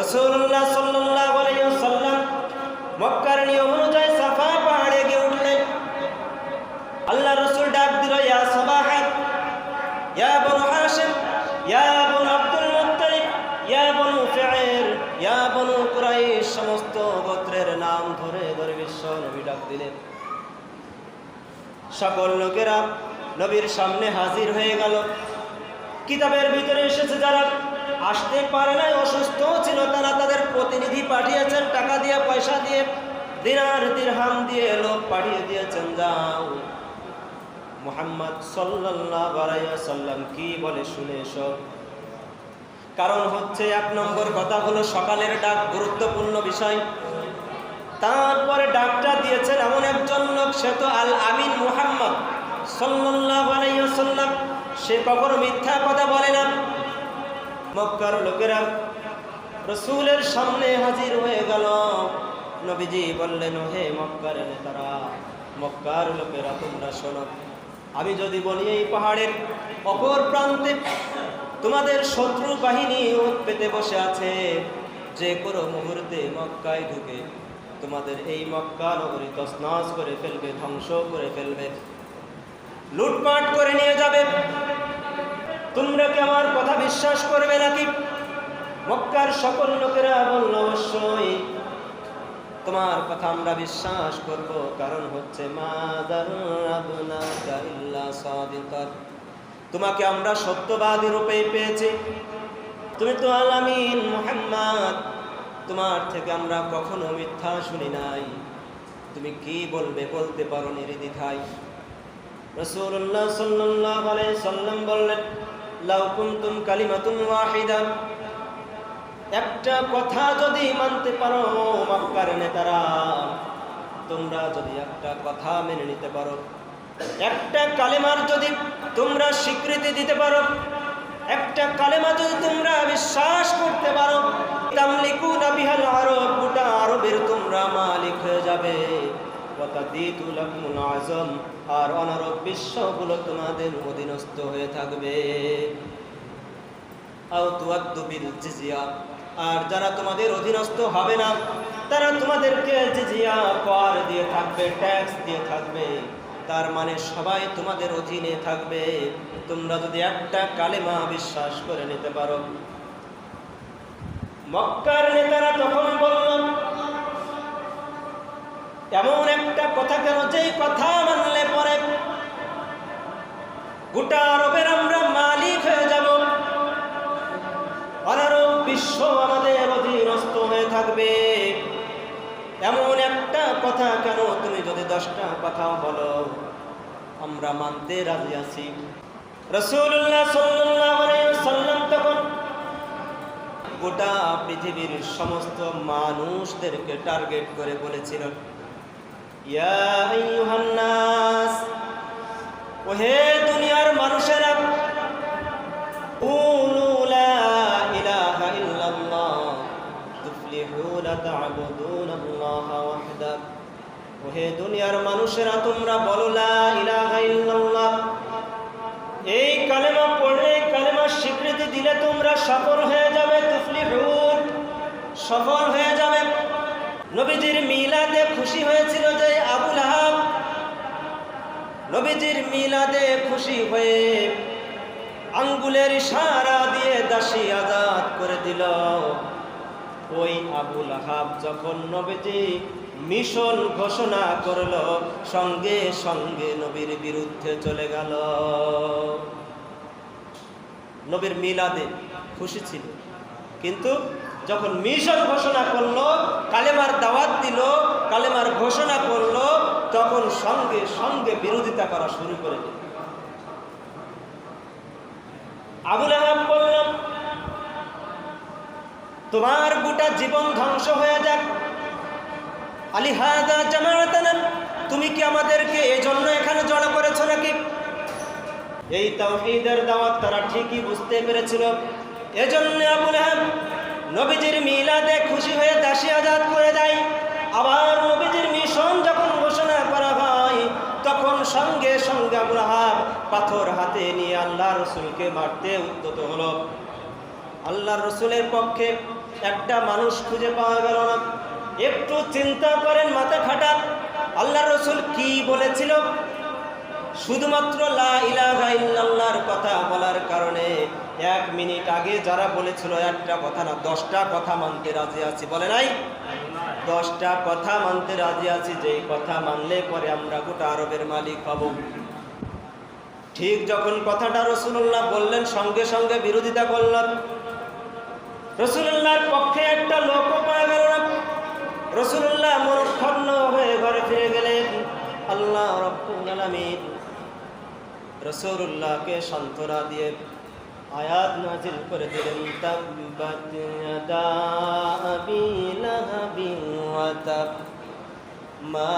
রসুল্লাহ আলাইহি মক্কার নিয়ম অনুযায়ী সাফা পাহাড়ে গিয়ে উঠলেন। আল্লাহ রসুল ডাক দিল, ইয়া সাবাহাত, ইয়া বনু ইয়া বনু আব্দুল ইয়া বনু ইয়া বনু কুরাইশ, সমস্ত গোত্রের নাম ধরে ধরে বিশ্ব নবী ডাক দিলেন। সকল লোকেরা নবীর সামনে হাজির হয়ে গেল। কিতাবের ভিতরে এসেছে যারা আসতে পারে নাই, অসুস্থ ছিল তারা তাদের প্রতিনিধি পাঠিয়েছেন, টাকা দিয়ে, পয়সা দিয়ে, দিনার দিরহাম দিয়ে লোক পাঠিয়ে দিয়েছেন, যাও। মুহাম্মদ সাল্লাল্লাহু আলাইহি ওয়াসাল্লাম কি বলে শুনে এসো। কারণ হচ্ছে এক নম্বর কথা হলো সকালের ডাক গুরুত্বপূর্ণ বিষয়। তারপরে ডাকটা দিয়েছেন এমন একজন লোক, সে তো আল আমিন মুহাম্মদ সাল্লাল্লাহু আলাইহি ওয়াসাল্লাম। সে কখনো মিথ্যা কথা বলে না। মক্কার লোকেরা রসুলের সামনে হাজির হয়ে গেল। নবীজি বললেন হে মক্কার নেতারা, মক্কার লোকেরা, তোমরা শোনো। আমি যদি বলি এই পাহাড়ের অপর প্রান্তে তোমাদের শত্রু বাহিনী ওত পেতে বসে আছে, যে কোনো মুহূর্তে মক্কায় ঢুকে তোমাদের এই মক্কা নগরী তসনাস করে ফেলবে, ধ্বংস করে ফেলবে। লুটপাট করে নিয়ে যাবে। তোমরা কি আমার কথা বিশ্বাস করবে নাকি? মক্কার সকল লোকেরা বলল, অবশ্যই। তোমার কথা আমরা বিশ্বাস করব। কারণ হচ্ছে তোমাকে আমরা সত্যবাদী রূপে পেয়েছি। তুমি তো আলামিন মুহাম্মদ। তোমার থেকে আমরা কখনো মিথ্যা শুনি নাই। তুমি কি বলবে বলতে পারো নির্দ্বিধায় রসুল্লাহ সাল্লাহ সাল্লাম বললেন লাউ কুনতুম কালিমাতুন ওয়াহিদা। একটা কথা যদি মানতে পারো মক্কার নেতারা। তোমরা যদি একটা কথা মেনে নিতে পারো, একটা কালেমার যদি তোমরা স্বীকৃতি দিতে পারো, একটা কালেমা যদি তোমরা বিশ্বাস করতে পারো, তামলিকুনা বিহাল আরব, গোটা আরবের তোমরা মালিক হয়ে যাবে। আর অনারব বিশ্বগুলো তোমাদের অধীনস্থ হয়ে থাকবে। আর যারা তোমাদের অধীনস্থ হবে না, তারা তোমাদেরকে কর দিয়ে থাকবে, ট্যাক্স দিয়ে থাকবে। তার মানে সবাই তোমাদের অধীনে থাকবে। তোমরা যদি একটা কালেমা বিশ্বাস করে নিতে পারো। মক্কার নেতারা তখন বলল, এমন কথা কেন? যেই কথা মানলে পরে গোটা আরবের আমরা মালিক হয়ে যাব। অনারব বিশ্ব আমাদের অধীনস্থ হয়ে থাকবে। এমন একটা কথা কেন তুমি যদি দশটা কথা বলো? আমরা মানতে রাজি আছি। রসুল্লাহ সাল্লাম তখন গোটা পৃথিবীর সমস্ত মানুষদেরকে টার্গেট করে বলেছিলেন ওহে দুনিয়ার মানুষেরা দুনিয়ার মানুষেরা, তোমরা বলো লা এই কালেমা পড়লে কালেমার স্বীকৃতি দিলে তোমরা সফল হয়ে যাবে সফল হয়ে যাবে। নবীজির মিলাদে খুশি হয়েছিল যে আবুল আহাব। নবীজির মিলাদে খুশি হয়ে আঙ্গুলের সারা দিয়ে দাসী আজাদ করে দিল। ওই আবুল আহাব যখন নবীজি মিশন ঘোষণা করল, সঙ্গে সঙ্গে নবীর বিরুদ্ধে চলে গেল। নবীর মিলাদে খুশি ছিল। কিন্তু যখন মিশন ঘোষণা করল কালেমার দাওয়াত দিল, কালেমার ঘোষণা করল, তখন সঙ্গে সঙ্গে বিরোধিতা করা শুরু করে দিল। আবুল আহাব বলল তোমার গোটা জীবন ধ্বংস হয়ে যাক। আলী হাদা জামাতানা, তুমি কি আমাদেরকে এই জন্য এখানে জড়ো করেছ নাকি? এই তাওহীদের দাওয়াত তারা ঠিকই বুঝতে পেরেছিল। এজন্য আবুল আহাব নবীজির মিলাদে খুশি হয়ে দাসী আজাদ করে দেয়। আবার নবীজির মিশন যখন ঘোষণা করা হয়, তখন সঙ্গে সঙ্গে আবুল আহাব পাথর হাতে নিয়ে আল্লাহ রসুলকে মারতে উদ্যত হলো। আল্লাহ রসুলের পক্ষে একটা মানুষ খুঁজে পাওয়া গেল না। একটু চিন্তা করেন মাথা খাটান আল্লাহ রসুল কি বলেছিল? শুধুমাত্র লা ইলাহা ইল্লাল্লাহর কথা বলার কারণে এক মিনিট আগে যারা বলেছিল একটা কথা না, দশটা কথা মানতে রাজি আছি, বলে নাই? দশটা কথা মানতে রাজি আছি, যেই কথা মানলে পরে আমরা গোটা আরবের মালিক হব। ঠিক যখন কথাটা রসুল্লাহ বললেন, সঙ্গে সঙ্গে বিরোধিতা করলেন। রসুল্লাহর পক্ষে একটা লোক পাওয়া গেল না। রসুল্লাহ মনক্ষণ্ণ হয়ে ঘরে ফিরে গেলেন। আল্লাহ রসুল্লাহকে সান্ত্বনা দিয়ে আয়াত নাজিল করে দিলেন তাব্বাত ইয়াদা আবি লাহাবি ওয়া তাব। মা